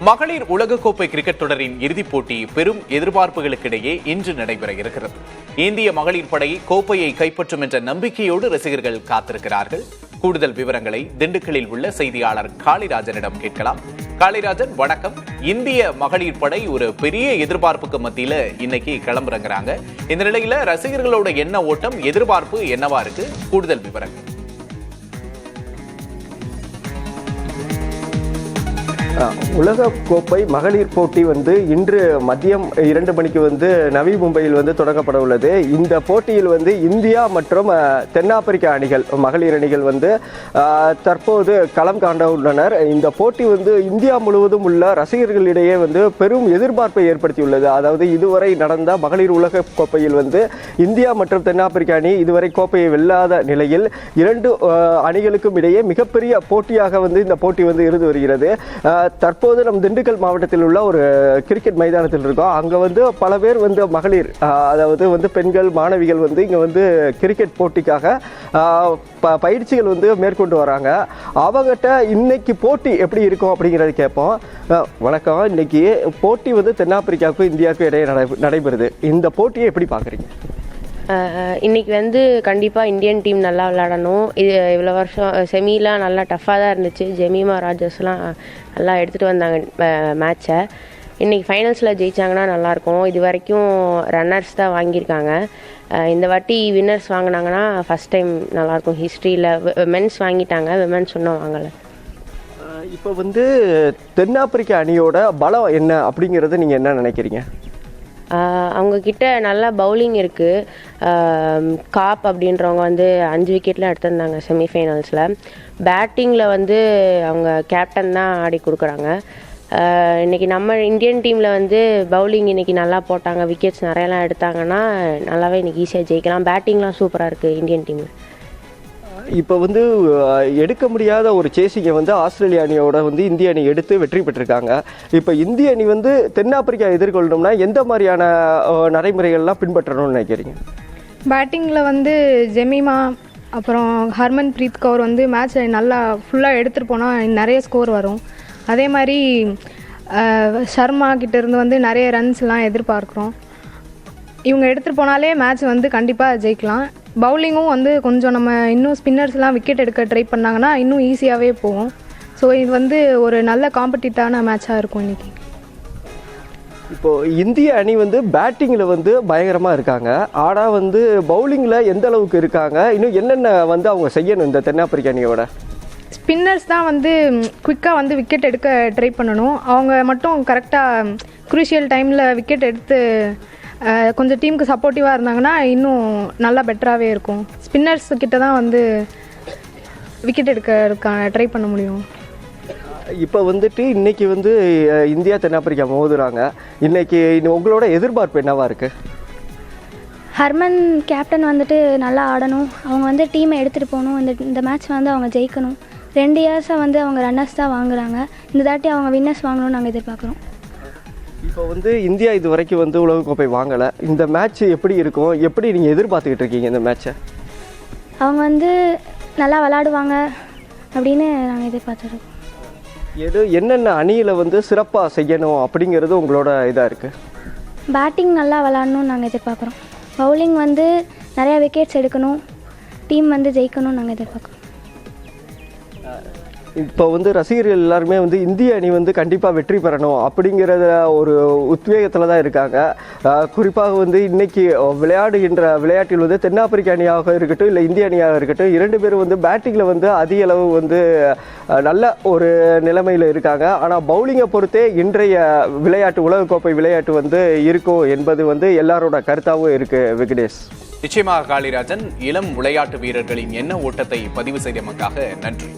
மகளிர் உலகக்கோப்பை கிரிக்கெட் தொடரின் இறுதிப் போட்டி பெரும் எதிர்பார்ப்புகளுக்கிடையே இன்று நடைபெற இருக்கிறது. இந்திய மகளிர் படை கோப்பையை கைப்பற்றும் என்ற நம்பிக்கையோடு ரசிகர்கள் காத்திருக்கிறார்கள். கூடுதல் விவரங்களை திண்டுக்கல்லில் உள்ள செய்தியாளர் காளிராஜனிடம் கேட்கலாம். காளிராஜன் வணக்கம். இந்திய மகளிர் படை ஒரு பெரிய எதிர்பார்ப்புக்கு மத்தியில இன்னைக்கு கிளம்புறங்கிறாங்க. இந்த நிலையில ரசிகர்களோட எண்ண ஓட்டம் எதிர்பார்ப்பு என்னவா இருக்கு? கூடுதல் விவரங்கள். உலக கோப்பை மகளிர் போட்டி வந்து இன்று மதியம் இரண்டு மணிக்கு வந்து நவி மும்பையில் வந்து தொடங்கப்பட உள்ளது. இந்த போட்டியில் வந்து இந்தியா மற்றும் தென்னாப்பிரிக்க அணிகள் மகளிர் அணிகள் வந்து தற்போது களம் காண்ட உள்ளனர். இந்த போட்டி வந்து இந்தியா முழுவதும் உள்ள ரசிகர்களிடையே வந்து பெரும் எதிர்பார்ப்பை ஏற்படுத்தியுள்ளது. அதாவது இதுவரை நடந்த மகளிர் உலக கோப்பையில் வந்து இந்தியா மற்றும் தென்னாப்பிரிக்க அணி இதுவரை கோப்பையை வெல்லாத நிலையில் இரண்டு அணிகளுக்கும் இடையே மிகப்பெரிய போட்டியாக வந்து இந்த போட்டி வந்து இருந்து வருகிறது. தற்போது நம் திண்டுக்கல் மாவட்டத்தில் உள்ள ஒரு கிரிக்கெட் மைதானத்தில் இருக்கோம். அங்கே வந்து பல பேர் வந்து மகளிர் அதாவது வந்து பெண்கள் மாணவிகள் வந்து இங்கே வந்து கிரிக்கெட் போட்டிக்காக ப- பயிற்சிகள் வந்து மேற்கொண்டு வராங்க. அவங்ககிட்ட இன்னைக்கு போட்டி எப்படி இருக்கும் அப்படிங்கிறத கேட்போம். வணக்கம். இன்னைக்கு போட்டி வந்து தென்னாப்பிரிக்காவுக்கும் இந்தியாவுக்கும் இடையே நடை- நடைபெறுது. இந்த போட்டியை எப்படி பார்க்குறீங்க? இன்றைக்கி இன்னைக்கு வந்து கண்டிப்பாக இந்தியன் டீம் நல்லா விளாடணும் இது இவ்வளோ வருஷம் செமிலாம் நல்லா டஃப்பாக தான் இருந்துச்சு. ஜெமிமா ராஜர்ஸ்லாம் நல்லா எடுத்துகிட்டு வந்தாங்க மேட்சை இன்றைக்கி ஃபைனல்ஸில் ஜெயிச்சாங்கன்னா நல்லாயிருக்கும் இது வரைக்கும் ரன்னர்ஸ் தான் வாங்கியிருக்காங்க. இந்த வாட்டி வின்னர்ஸ் வாங்கினாங்கன்னா ஃபஸ்ட் டைம் நல்லாயிருக்கும் ஹிஸ்ட்ரியில் மென்ஸ் வாங்கிட்டாங்க விமென்ஸ் ஒன்றும் வாங்கலை. இப்போ வந்து தென்னாப்பிரிக்க அணியோட பலம் என்ன அப்படிங்கிறத நீங்கள் என்ன நினைக்கிறீங்க? அவங்கக்கிட்ட நல்லா பவுலிங் இருக்குது காப் அப்படின்றவங்க வந்து அஞ்சு விக்கெட்லாம் எடுத்திருந்தாங்க செமிஃபைனல்ஸில் பேட்டிங்கில் வந்து அவங்க கேப்டன் தான் ஆடி கொடுக்குறாங்க. இன்றைக்கி இன்னைக்கு நம்ம இந்தியன் டீமில் வந்து பவுலிங் இன்னைக்கு நல்லா போட்டாங்க. விக்கெட்ஸ் நிறையலாம் எடுத்தாங்கன்னா நல்லாவே இன்றைக்கி ஈஸியாக ஜெயிக்கலாம். பேட்டிங்லாம் சூப்பராக இருக்குது இந்தியன் டீமில் இப்போ வந்து எடுக்க முடியாத ஒரு சேசிங்கை வந்து ஆஸ்திரேலிய அணியோட வந்து இந்திய அணி எடுத்து வெற்றி பெற்றிருக்காங்க. இப்போ இந்திய அணி வந்து தென்னாப்பிரிக்கா எதிர்கொள்ளணும்னா எந்த மாதிரியான நடைமுறைகள்லாம் பின்பற்றணும்னு நினைக்கிறீங்க? பேட்டிங்கில் வந்து ஜெமிமா அப்புறம் ஹர்மன் பிரீத் கவுர் வந்து மேட்ச் நல்லா ஃபுல்லாக எடுத்துகிட்டு போனால் நிறைய ஸ்கோர் வரும். அதே மாதிரி ஷர்மா கிட்டேருந்து வந்து நிறைய ரன்ஸ்லாம் எதிர்பார்க்குறோம். இவங்க எடுத்துகிட்டு போனாலே மேட்ச் வந்து கண்டிப்பாக ஜெயிக்கலாம். பவுலிங்கும் வந்து கொஞ்சம் நம்ம இன்னும் ஸ்பின்னர்ஸ்லாம் விக்கெட் எடுக்க ட்ரை பண்ணாங்கன்னா இன்னும் ஈஸியாகவே போகும். ஸோ இது வந்து ஒரு நல்ல காம்படிட்டான மேட்சாக இருக்கும் இன்னைக்கு. இப்போ இந்திய அணி வந்து பேட்டிங்கில் வந்து பயங்கரமாக இருக்காங்க. ஆனால் வந்து பவுலிங்கில் எந்த அளவுக்கு இருக்காங்க? இன்னும் என்னென்ன வந்து அவங்க செய்யணும் இந்த தென்னாப்பிரிக்க அணியோட? ஸ்பின்னர்ஸ் தான் வந்து குயிக்காக வந்து விக்கெட் எடுக்க ட்ரை பண்ணணும். அவங்க மட்டும் கரெக்டாக குரூஷியல் டைமில் விக்கெட் எடுத்து கொஞ்சம் டீமுக்கு சப்போர்ட்டிவாக இருந்தாங்கன்னா இன்னும் நல்லா பெட்டராகவே இருக்கும். ஸ்பின்னர்ஸ் கிட்ட தான் வந்து விக்கெட் எடுக்கிறதுக்கான ட்ரை பண்ண முடியும். இப்போ வந்துட்டு இன்னைக்கு வந்து இந்தியா தென்னாப்பிரிக்கா மோதுறாங்க. இன்னைக்கு இன்னும் உங்களோட எதிர்பார்ப்பு என்னவா இருக்கு? ஹர்மன் கேப்டன் வந்துட்டு நல்லா ஆடணும். அவங்க வந்து டீமை எடுத்துகிட்டு போகணும். இந்த இந்த மேட்ச் வந்து அவங்க ஜெயிக்கணும். ரெண்டு இயர்ஸாக வந்து அவங்க ரன்னர்ஸ் தான் வாங்குறாங்க. இந்த தாட்டி அவங்க வின்னர்ஸ் வாங்கணும்னு நாங்கள் எதிர்பார்க்குறோம். இப்போ வந்து இந்தியா இது வரைக்கும் வந்து உலகக்கோப்பை வாங்கலை. இந்த மேட்ச் எப்படி இருக்கும்? எப்படி நீங்கள் எதிர்பார்த்துக்கிட்டு இருக்கீங்க இந்த மேட்ச்சை அவங்க வந்து நல்லா விளாடுவாங்க அப்படின்னு நாங்கள் எதிர்பார்த்துருக்கோம். எது என்னென்ன அணியில் வந்து சிறப்பாக செய்யணும் அப்படிங்கிறது உங்களோட இதாக இருக்குது பேட்டிங் நல்லா விளாடணும்னு நாங்கள் எதிர்பார்க்குறோம். பவுலிங் வந்து நிறையா விக்கெட்ஸ் எடுக்கணும். டீம் வந்து ஜெயிக்கணும்னு நாங்கள் எதிர்பார்க்குறோம். இப்போ வந்து ரசிகர்கள் எல்லாருமே வந்து இந்திய அணி வந்து கண்டிப்பாக வெற்றி பெறணும் அப்படிங்கிறத ஒரு உத்வேகத்தில் தான் இருக்காங்க. குறிப்பாக வந்து இன்னைக்கு விளையாடுகின்ற விளையாட்டில் வந்து தென்னாப்பிரிக்க அணியாக இருக்கட்டும் இல்லை இந்திய அணியாக இருக்கட்டும் இரண்டு பேரும் வந்து பேட்டிங்கில் வந்து அதிக அளவு வந்து நல்ல ஒரு நிலைமையில் இருக்காங்க. ஆனால் பவுலிங்கை பொறுத்தே இன்றைய விளையாட்டு உலகக்கோப்பை விளையாட்டு வந்து இருக்கும் என்பது வந்து எல்லாரோட கருத்தாகவும் இருக்குது விக்னேஷ். நிச்சயமாக காளிராஜன் இளம் விளையாட்டு வீரர்களின் எண்ண ஓட்டத்தை பதிவு செய்தமைக்காக நன்றி.